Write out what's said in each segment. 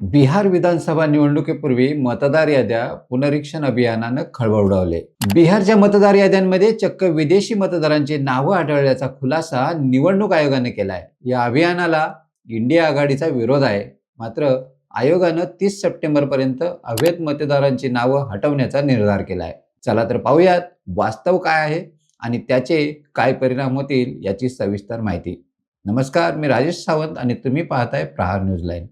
बिहार विधानसभा निवडणुकीपूर्वी मतदार याद्या पुनरीक्षण अभियानानं खळबळ उडवले. बिहारच्या मतदार याद्यांमध्ये चक्क विदेशी मतदारांची नावं आढळल्याचा खुलासा निवडणूक आयोगाने केलाय. या अभियानाला इंडिया आघाडीचा विरोध आहे. मात्र आयोगानं तीस सप्टेंबर पर्यंत अवैध मतदारांची नावं हटवण्याचा निर्धार केलाय. चला तर पाहूयात वास्तव काय आहे आणि त्याचे काय परिणाम होतील याची सविस्तर माहिती. नमस्कार मी राजेश सावंत आणि तुम्ही पाहताय प्रहार न्यूज लाईन.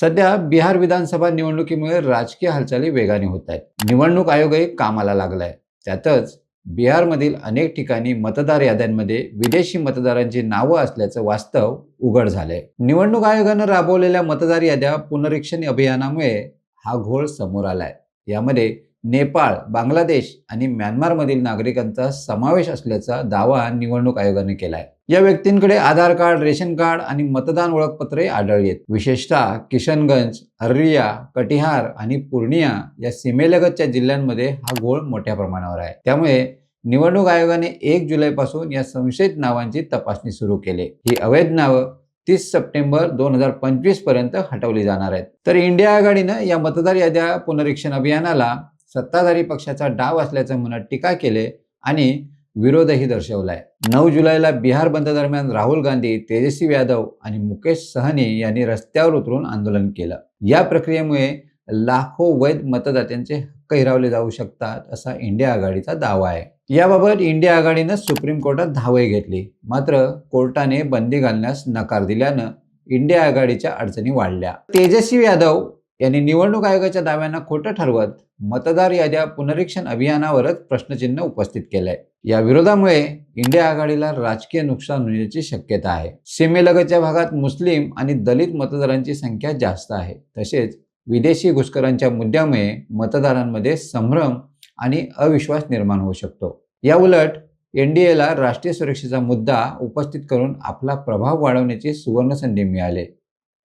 सध्या बिहार विधानसभा निवडणुकीमुळे राजकीय हालचाली वेगाने होत आहेत. निवडणूक आयोगही कामाला लागलाय. त्यातच बिहारमधील अनेक ठिकाणी मतदार याद्यांमध्ये विदेशी मतदारांची नावं असल्याचं वास्तव उघड झालंय. निवडणूक आयोगानं राबवलेल्या मतदार याद्या पुनरीक्षण अभियानामुळे हा घोळ समोर आलाय. यामध्ये नेपाळ बांगलादेश आणि म्यानमारमधील नागरिकांचा समावेश असल्याचा दावा निवडणूक आयोगाने केलाय. या व्यक्तींकडे आधार कार्ड रेशन कार्ड आणि मतदान ओळखपत्रे आढळली आहेत विशेषतः किशनगंज अर्रिया कटिहार आणि पूर्णिया या सीमेलगतच्या जिल्ह्यांमध्ये हा गोळ मोठ्या प्रमाणावर आहे. त्यामुळे निवडणूक आयोगाने एक जुलैपासून या संशयित नावांची तपासणी सुरू केली. ही अवैध नावं तीस सप्टेंबर दोन हजार पंचवीसपर्यंत हटवली जाणार आहेत. तर इंडिया आघाडीनं या मतदार याद्या पुनरीक्षण अभियानाला सत्ताधारी पक्षाचा डाव असल्याचं म्हणत टीका केले आणि विरोधही दर्शवलाय. नऊ जुलैला बिहार बंद दरम्यान राहुल गांधी तेजस्वी यादव आणि मुकेश सहनी यांनी रस्त्यावर उतरून आंदोलन केलं. या प्रक्रियेमुळे लाखो वैध मतदात्यांचे हक्क हिरावले जाऊ शकतात असा इंडिया आघाडीचा दावा आहे. याबाबत इंडिया आघाडीनं सुप्रीम कोर्टात धावही घेतली. मात्र कोर्टाने बंदी घालण्यास नकार दिल्यानं इंडिया आघाडीच्या अडचणी वाढल्या. तेजस्वी यादव यांनी निवडणूक आयोगाच्या दाव्यांना खोटं ठरवत मतदार याद्या पुनरीक्षण अभियानावरच प्रश्नचिन्ह उपस्थित केलंय. या विरोधामुळे इंडिया आघाडीला राजकीय नुकसान होण्याची शक्यता आहे. सीमेलगतच्या भागात मुस्लिम आणि दलित मतदारांची संख्या जास्त आहे. तसेच विदेशी घुसखोरांच्या मुद्द्यामुळे मतदारांमध्ये संभ्रम आणि अविश्वास निर्माण होऊ शकतो. या उलट एनडीएला राष्ट्रीय सुरक्षेचा मुद्दा उपस्थित करून आपला प्रभाव वाढवण्याची सुवर्ण संधी मिळाली.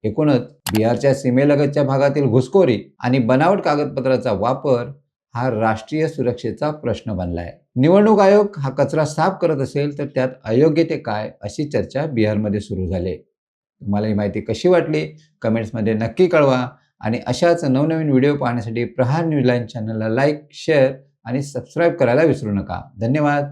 एकूणच बिहारच्या सीमेलगतच्या भागातील घुसखोरी आणि बनावट कागदपत्राचा वापर हा राष्ट्रीय सुरक्षेचा प्रश्न बनलाय. निवडणूक आयोग हा कचरा साफ करत असेल तर त्यात अयोग्य ते काय अशी चर्चा बिहारमध्ये सुरू झाली. तुम्हाला ही माहिती कशी वाटली? कमेंट्समध्ये नक्की कळवा आणि अशाच नवनवीन व्हिडिओ पाहण्यासाठी प्रहार न्यूजलाईन चॅनलला लाईक शेअर आणि सबस्क्राईब करायला विसरू नका. धन्यवाद.